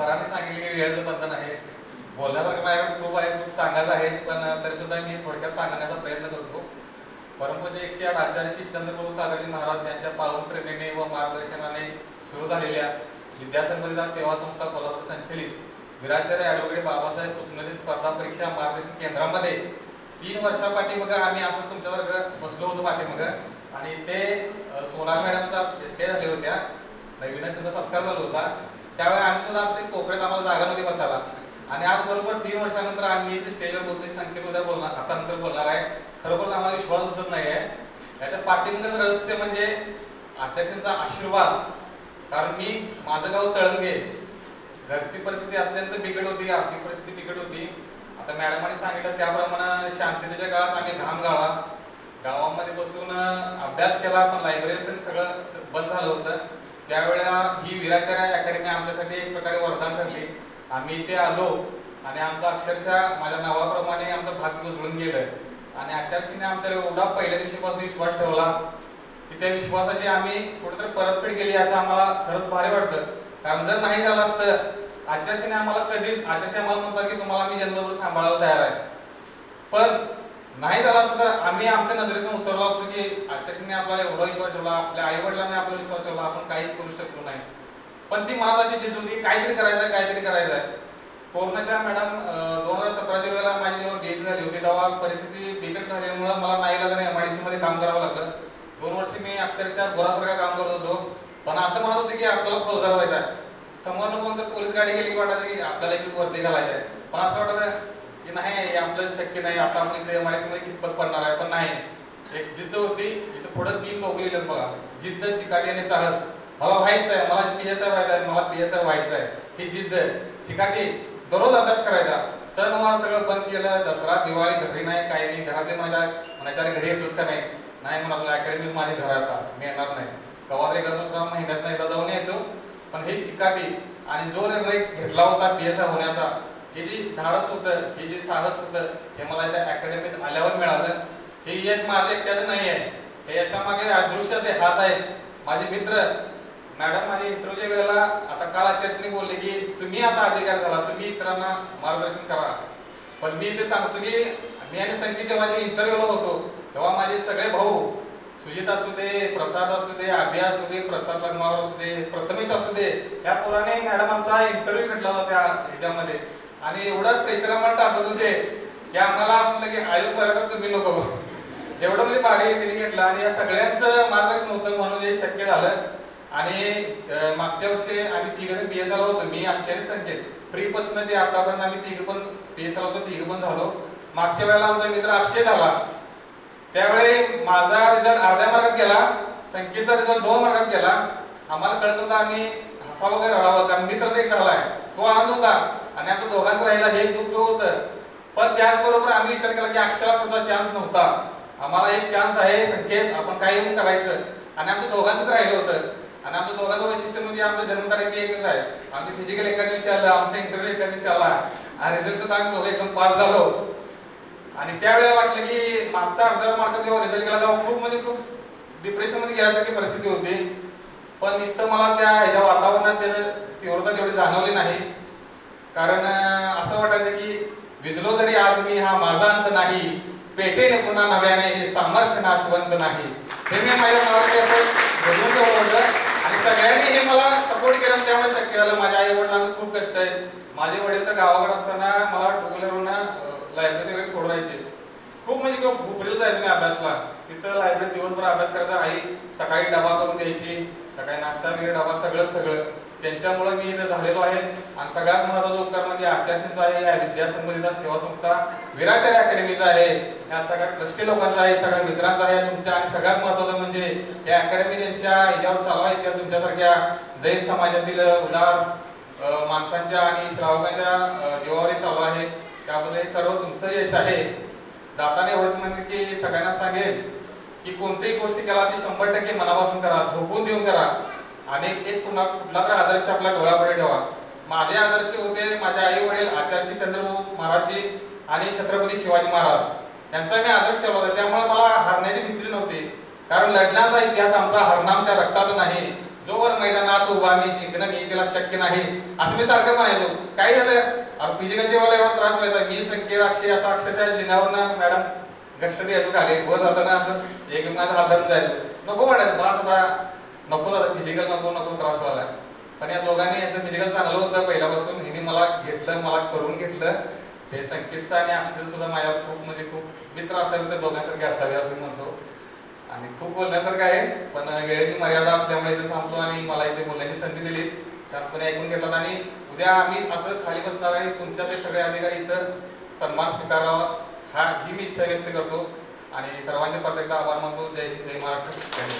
सरांनी सांगितले की वेळेचं बंधन आहे. बोलण्यासारखं माझ्याकडे खूप आहे खूप सांगायचं आहे पण तरी सुद्धा मी थोडक्यात सांगण्याचा प्रयत्न करतो. परमपूज्य एकशे आठ आचार्य श्री चंद्रप्रभू सागरजी महाराज यांच्या पावन प्रेरणेने व मार्गदर्शनाने सुरू झालेल्या विद्यासंबंधित सेवा संस्था कोल्हापूर संचलित विराचार्य ॲडव्होकेट बाबासाहेब कुचनरी स्पर्धा परीक्षा मार्गदर्शन केंद्रामध्ये तीन वर्षापाठी मग आम्ही असं तुमच्यासारखं बसलो होतो पाठीमागं. आणि ते अ, सोनार मॅडमचा स्टे झाले होत्या. नवीनच त्यांचा सत्कार झाला होता. त्यावेळी आम्ही सुद्धा असं कोपऱ्यात आम्हाला जागा नव्हती बसायला. आणि आज बरोबर तीन वर्षानंतर आम्ही इथे स्टेजवर बोलतोय संकेत उद्या बोलणार आता नंतर बोलणार आहे. खरोखर आम्हाला विश्वास बसत नाही आहे याच्या पाठीमागचं रहस्य म्हणजे आशाशांचा आशीर्वाद. कारण मी माझं गाव तळंगे. घरची परिस्थिती अत्यंत बिकट होती आर्थिक परिस्थिती बिकट होती. आता मॅडमाने सांगितलं त्याप्रमाणे शांततेच्या काळात आम्ही घाम गाळा. गावामध्ये बसून अभ्यास केला पण लायब्ररी सगळं बंद झालं होतं. त्यावेळेला ही विराचार्य अकॅडमी आमच्यासाठी एक प्रकारे वरदान ठरली. आम्ही इथे आलो आणि आमचा अक्षरशः माझ्या नावाप्रमाणे आमचं भाग्य उजळून गेलं. आणि आचार्यशीने आमच्या एवढा पहिल्या दिवशीपासून विश्वास ठेवला की त्या विश्वासाची आम्ही कुठेतरी परतफेड केली याचं आम्हाला खरंच भारी वाटतं. कारण जर नाही झालं असतं आचार्यशीने आम्हाला कधीच आचार्य आम्हाला म्हणतात की तुम्हाला मी जन्मभर सांभाळायला तयार आहे. पण नाही झाला असं तर आम्ही आमच्या नजरेतून उतरलो असतो की अध्यक्षांनी आपल्याला एवढा विश्वास ठेवला आपल्या आई वडिलांनी आपला विश्वास ठेवला आपण काहीच करू शकलो नाही. पण ती मनात अशी जिद्द होती काहीतरी करायचं आहे काहीतरी करायचं आहे कोरोनाच्या मॅडम दोन हजार सतराच्या वेळेला माझी जेव्हा डेज झाली होती तेव्हा परिस्थिती बिकट झाल्यामुळे मला नाही लागलं डी मध्ये काम करावं लागलं. दोन वर्ष मी अक्षरशः गोरासारखं काम करत होतो. पण असं म्हणत होते की आपल्याला फौजदार व्हायचा आहे समोर कोण पोलीस गाडी गेली की वाटायचं की आपल्याला इथेच वरती घालायचं आहे पण असं वाटतं की नाही आपलं शक्य नाही. आता आपण इथे मध्ये कितपत पडणार आहे पण नाही. एक जिद्द होती इथं पुढे तीन नोकरी बघा. जिद्द चिकाटी आणि साहस. मला व्हायचं आहे मला पी एस आय व्हायचं आहे मला पी एस आय व्हायचं आहे ही जिद्द चिकाटी दररोज अभ्यास करायचा. सणवार सगळं बंद केलं दसरा दिवाळी घरी नाही काही नाही. घरातले माझ्या म्हणायच्या "अरे घरी येतोस का नाही? नाही म्हणाला अकॅडमी माझे घरात मी येणार नाही. कवा तरी दुसरा महिन्यात नाही जाऊन यायचो. पण हे चिकाटी आणि जो निर्णय घेतला होता पी एस आय होण्याचा हे जी धाडस होतं हे जे साहस होतं हे मला त्या अकॅडमीत आल्यावर मिळालं. हे यश माझं एकट्याचं नाही आहे. हे यशामागे अदृश्याचे हात आहेत. माझे मित्र मॅडम माझ्या इंटरव्ह्यूच्या वेळेला आता काल आचार्यने बोलले की तुम्ही आता अधिकार झाला तुम्ही इतरांना मार्गदर्शन करा. पण मी इथे सांगतो की मी आणि संगीत जेव्हा इंटरव्ह्यूला होतो तेव्हा माझे सगळे भाऊ सुजित असू दे प्रसाद असू दे अभि असू दे प्रसाद लग्नावर असू दे प्रथमेश असू दे या पोराने मॅडम आमचा इंटरव्ह्यू घेतला होता त्या ह्याच्यामध्ये. आणि एवढं प्रेशर आम्हाला टाकत होते की आम्हाला म्हटलं की आयोग बरोबर तुम्ही नको. एवढं म्हणजे भारी तिने घेतलं. आणि या सगळ्यांचं मार्गदर्शन होतं म्हणून हे शक्य झालं. आणि मागच्या वर्षी आम्ही तिघ जण पी एस आलो होतो. मी अक्षय संकेत प्री पासून जे आतापर्यंत आम्ही तिघ पण पी एस आलो होतो तिघ पण झालो. मागच्या वेळेला आमचा मित्र अक्षय झाला. त्यावेळी माझा रिझल्ट अर्ध्या मार्गात गेला संकेतचा रिझल्ट दोन मार्गात गेला. आम्हाला कळत होता आम्ही हसावं वगैरे रडावं कारण मित्र ते एक झालाय. तो आनंद होता. आणि आपल्या दोघांचं राहिला हे एक दुःख होतं. पण त्याचबरोबर आम्ही विचार केला की अक्षरा पुढचा चान्स नव्हता. आम्हाला एक चान्स आहे संकेत आपण काही करायचं. आणि आमच्या दोघांचंच राहिलं होतं. आणि आमच्या दोघांचं वैशिष्ट्य म्हणजे आमचं जन्मतारीख एकच आहे. आमचं फिजिकल एका दिवशी आलं आमचा इंटरव्ह्यू एका दिवशी आला आणि रिझल्ट सुद्धा आम्ही दोघं एकदम पास झालो. आणि त्यावेळेला वाटलं की मागचा अर्धा मार्क जेव्हा रिझल्ट गेला तेव्हा खूप म्हणजे खूप डिप्रेशनमध्ये गेल्यासारखी परिस्थिती होती. पण इथं मला त्या ह्याच्या वातावरणात त्याचं तीव्रता तेवढी जाणवली नाही. कारण असं वाटायचं की विजलो जरी आज मी हा माझा अंत नाही पेटेने पुन्हा नव्याने हे सामर्थ्य नाशवंत नाही. हे मी माझ्या मनामध्ये आणि सगळ्यांनी हे मला सपोर्ट केलं त्यामुळे शक्य झालं. माझ्या आई वडिलांना खूप कष्ट आहे माझे वडील तर गावाकडे असताना मला टू लायब्ररी वगैरे सोडवायचे. खूप म्हणजे किंवा भुपरीला जायचं मी अभ्यासला. तिथं लायब्ररीत दिवसभर अभ्यास करायचा. आई सकाळी डबा करून द्यायची सकाळी नाश्ता वगैरे डबा सगळं सगळं. त्यांच्यामुळे मी इथं झालेलो आहे. आणि सगळ्यात महत्त्वाचा उपकार म्हणजे आचार्यांचा आहे. या विद्यासंबंधित सेवा संस्था विराचार्य अकॅडमीचा आहे. या सगळ्या ट्रस्टी लोकांचा आहे सगळ्या मित्रांचा आहे तुमच्या आणि सगळ्यात महत्वाचं म्हणजे या अकॅडमी ज्यांच्या ह्याच्यावर चालू आहे त्या तुमच्यासारख्या जैन समाजातील उदार माणसांच्या आणि श्रावकांच्या जीवावर चालू आहे. त्याबद्दल हे सर्व तुमचं यश आहे. जाताना एवढंच म्हणजे की सगळ्यांना सांगेल की कोणतीही गोष्टी केला ती शंभर टक्के मनापासून करा झोपून देऊन करा. आणि एक पुन्हा कुठला तरी आदर्श आपल्या डोळ्यापुढे ठेवा. माझे आदर्श होते माझे आई वडील आचार्य चंद्रभाऊ महाराजजी आणि छत्रपती शिवाजी महाराज. यांचा मी आदर्श ठेवला होता. त्यामुळे मला हरण्याची भीतीच नव्हती. कारण लढण्याचा इतिहास आमचा हरणामच्या रक्तात नाही. जोवर मैदानात उभा मी जिंकणं मी तिला शक्य नाही. असं मी सारखं म्हणायचो. काय झालं? फिजिकलचे मला एवढा त्रास व्हायचा. मी संकेत अक्षय असा अक्षरशः जिन्यावर मॅडम घट्ट द्यायचो खाली. वर जाताना असं एक माझा हात धरून जायचो. नको म्हणायचं बस आता. नको झालं फिजिकल नको नको त्रास व्हायला पण या दोघांनी यांचं फिजिकल चांगलं होतं पहिल्यापासून हिने मला घेतलं मला करून घेतलं. हे संकेतचं आणि अक्षर सुद्धा माझ्या खूप म्हणजे खूप मित्र असावे तर दोघांसारखे असावे असं म्हणतो. आणि खूप बोलण्यासारखं आहे पण वेळेची मर्यादा असल्यामुळे इथे थांबतो आणि मला इथे बोलण्याची संधी दिली. शांतपणे ऐकून घेतलात आणि उद्या आम्ही असं खाली बसणार आणि तुमच्या ते सगळे अधिकारी इथं सन्मान स्वीकारावा हा ही मी इच्छा व्यक्त करतो. आणि सर्वांचे प्रत्येकदा आभार मानतो. जय हिंद जय महाराष्ट्र.